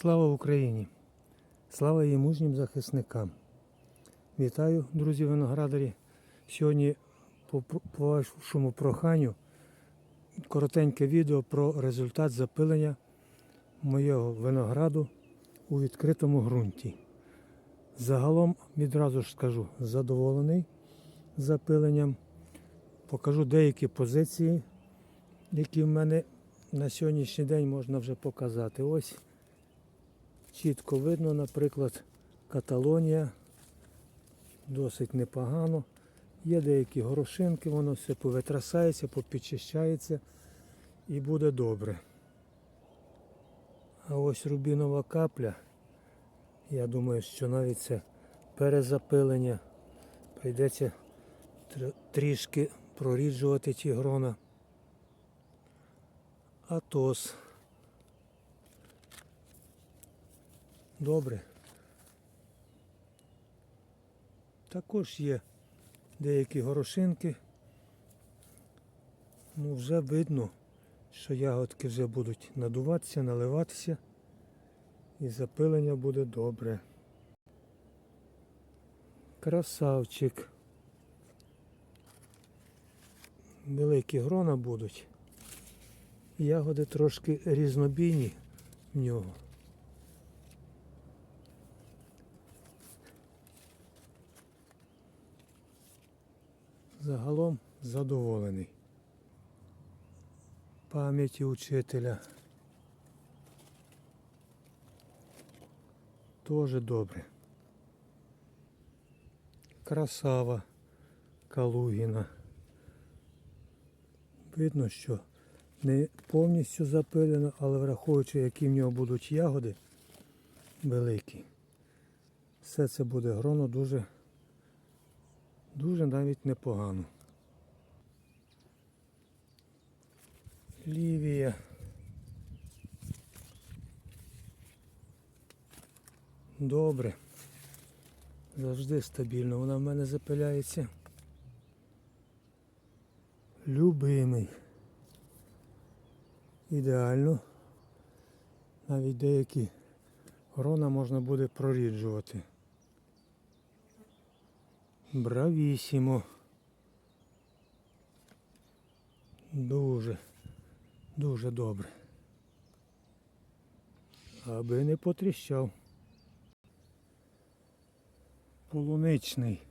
Слава Україні! Слава її мужнім захисникам! Вітаю, друзі виноградарі! Сьогодні по, по вашому проханню коротеньке відео про результат запилення моєго винограду у відкритому ґрунті. Загалом відразу ж скажу, задоволений запиленням. Покажу деякі позиції, які в мене на сьогоднішній день можна вже показати. Ось чітко видно, наприклад, Каталонія. Досить непогано. Є деякі горошинки, воно все повитрасається, попідчищається і буде добре. А ось рубінова капля, я думаю, що навіть це перезапилення. Прийдеться трішки проріджувати ті грона. Атос. Добре. Також є деякі горошинки. Ну, вже видно, що ягодки вже будуть надуватися, наливатися і запилення буде добре. Красавчик. Великі грона будуть. Ягоди трошки різнобійні в нього. Загалом задоволений. Пам'яті учителя. Тоже добре. Красава Калугіна. Видно, що не повністю запилено, але враховуючи, які в нього будуть ягоди великі, все це буде гроно дуже, дуже навіть непогано. Лівія. Добре. Завжди стабільно. Вона в мене запиляється. Любимий. Ідеально. Навіть деякі грона можна буде проріджувати. Бравісімо. Дуже, дуже добре. Аби не потріщав. Полуничний.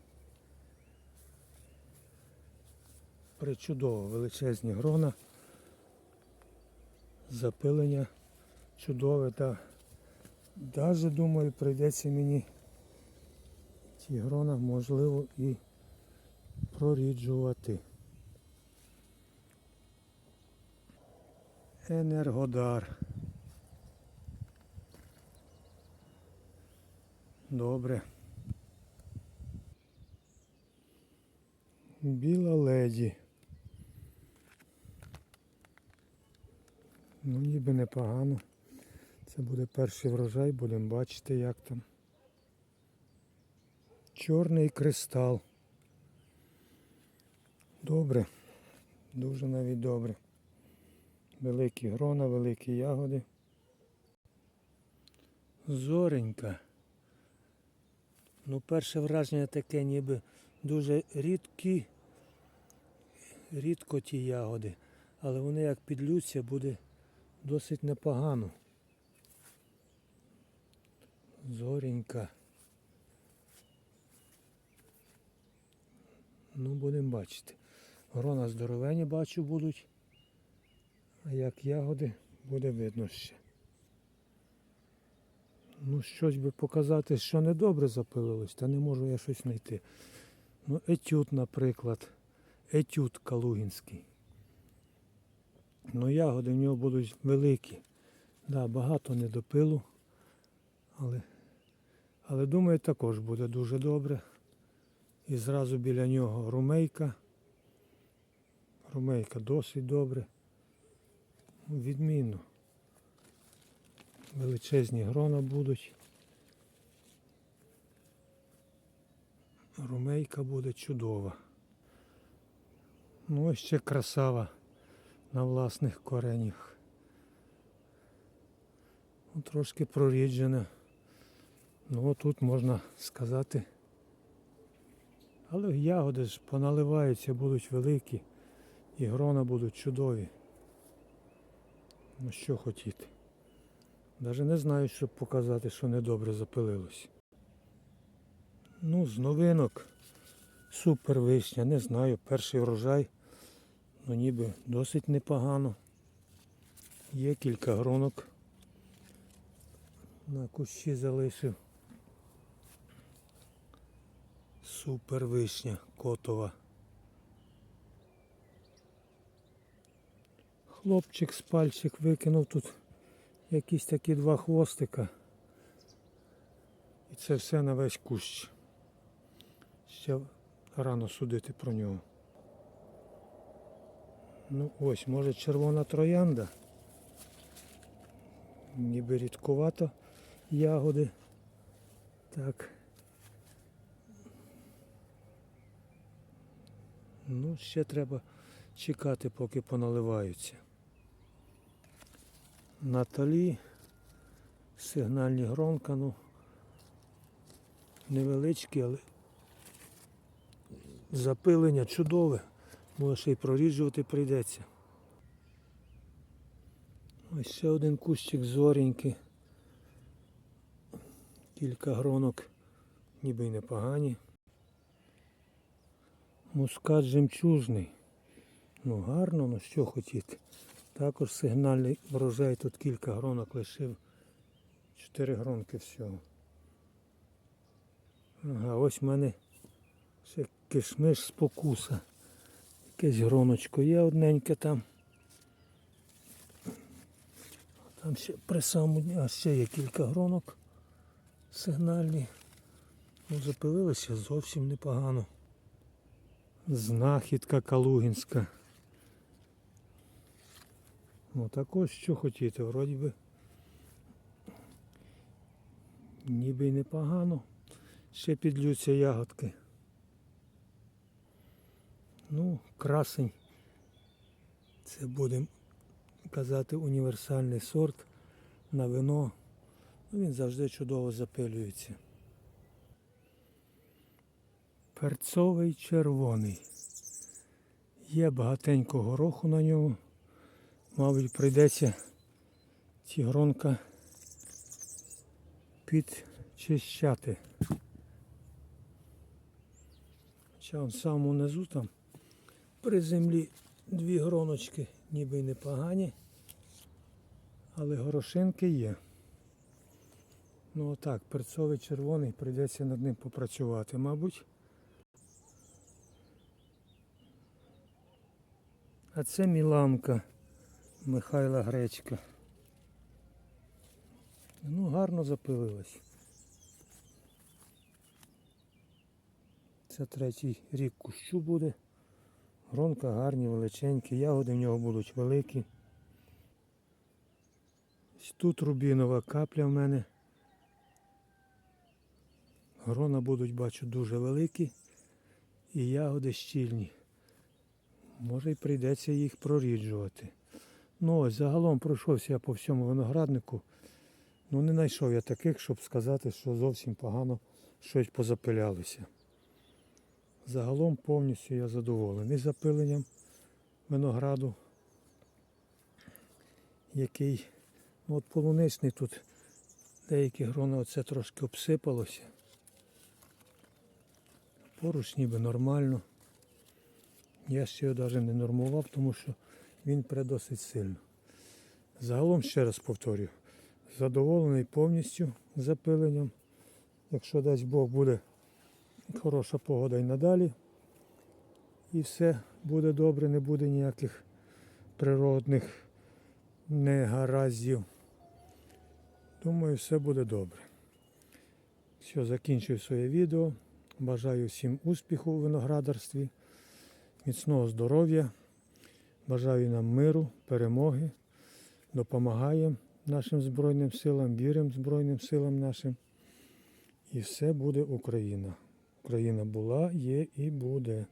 Причудово величезні грона. Запилення чудове та навіть думаю прийдеться мені ті грона можливо і проріджувати. Енергодар. Добре. Біла леді. Ну, ніби непогано. Це буде перший врожай, будемо бачити, як там. Чорний кристал. Добре. Дуже навіть добре. Великі грона, великі ягоди. Зоренька. Ну, перше враження таке, ніби дуже рідкі, рідко ті ягоди, але вони як підлються, буде досить непогано. Зоренька. Ну, будемо бачити. Грона здоровені бачу будуть. А як ягоди буде видно ще. Ну, щось би показати, що недобре запилилось, та не можу я щось знайти. Ну, етюд, наприклад. Етюд калугінський. Ну, ягоди в нього будуть великі. Да, багато недопилу. Але, але думаю, також буде дуже добре. І зразу біля нього румейка. Румейка досить добре. Відмінно. Величезні грона будуть. Румейка буде чудова. Ну ще красава на власних коренях. Ну, Трошки проріджене. Ну тут можна сказати. Але ягоди ж поналиваються, будуть великі. І грона будуть чудові. Ну що хотіти. Навіть не знаю, щоб показати, що недобре запилилось. Ну, з новинок. Супер вишня, не знаю, перший врожай. Ну ніби досить непогано. Є кілька гронок. На кущі залишив. Супер вишня котова. Хлопчик з пальчик викинув тут якісь такі два хвостика. І це все на весь кущ. Ще рано судити про нього. Ну ось, може червона троянда. Ніби рідкувато ягоди. Так. Ну, ще треба чекати, поки поналиваються. Наталі, сигнальні громка, ну невеличкі, але запилення чудове. Може ще й проріджувати прийдеться. Ось ще один кущик зоренький. Кілька гронок, ніби й непогані. Мускат жемчужний. Ну гарно, ну що хотіти. Також сигнальний врожай, тут кілька гронок лишив. Чотири гронки всього. Ага, ось в мене ще кишмиш спокуса. Якесь гроночко є одненьке там. Там ще при самому, дні, а ще є кілька гронок сигнальні. Ну, запилилися зовсім непогано. Знахідка Калугінська. Ну також що хотіти, вроді би. Ніби й непогано. Ще підлються ягодки. Ну, красень. Це будемо казати універсальний сорт на вино. Ну, Він завжди чудово запилюється. Перцовий червоний. Є багатенько гороху на ньому. Мабуть, прийдеться ці гронка підчищати. Хоча в самому низу там при землі дві гроночки ніби й непогані, але горошинки є. Ну отак, перцовий червоний, прийдеться над ним попрацювати, мабуть. А це Міланка Михайла Гречка. Ну, гарно запилилась. Це третій рік кущу буде. Гронка гарні, величенькі, ягоди в нього будуть великі. Тут рубінова капля в мене. Грона будуть, бачу, дуже великі і ягоди щільні. Може й прийдеться їх проріджувати. Ну ось загалом пройшовся я по всьому винограднику. Ну не знайшов я таких, щоб сказати, що зовсім погано щось позапилялося. Загалом повністю я задоволений запиленням винограду, який, ну от полуничний тут деякі грони оце трошки обсипалося. Поруч ніби нормально. Я ще його навіть не нормував, тому що він досить сильно. Загалом, ще раз повторюю, задоволений повністю запиленням. Якщо дасть Бог буде хороша погода і надалі. І все буде добре, не буде ніяких природних негараздів. Думаю, все буде добре. Все, закінчую своє відео. Бажаю всім успіху у виноградарстві, міцного здоров'я. Бажаю нам миру, перемоги. Допомагаємо нашим Збройним силам, віримо Збройним силам нашим. І все буде Україна. Україна була, є і буде.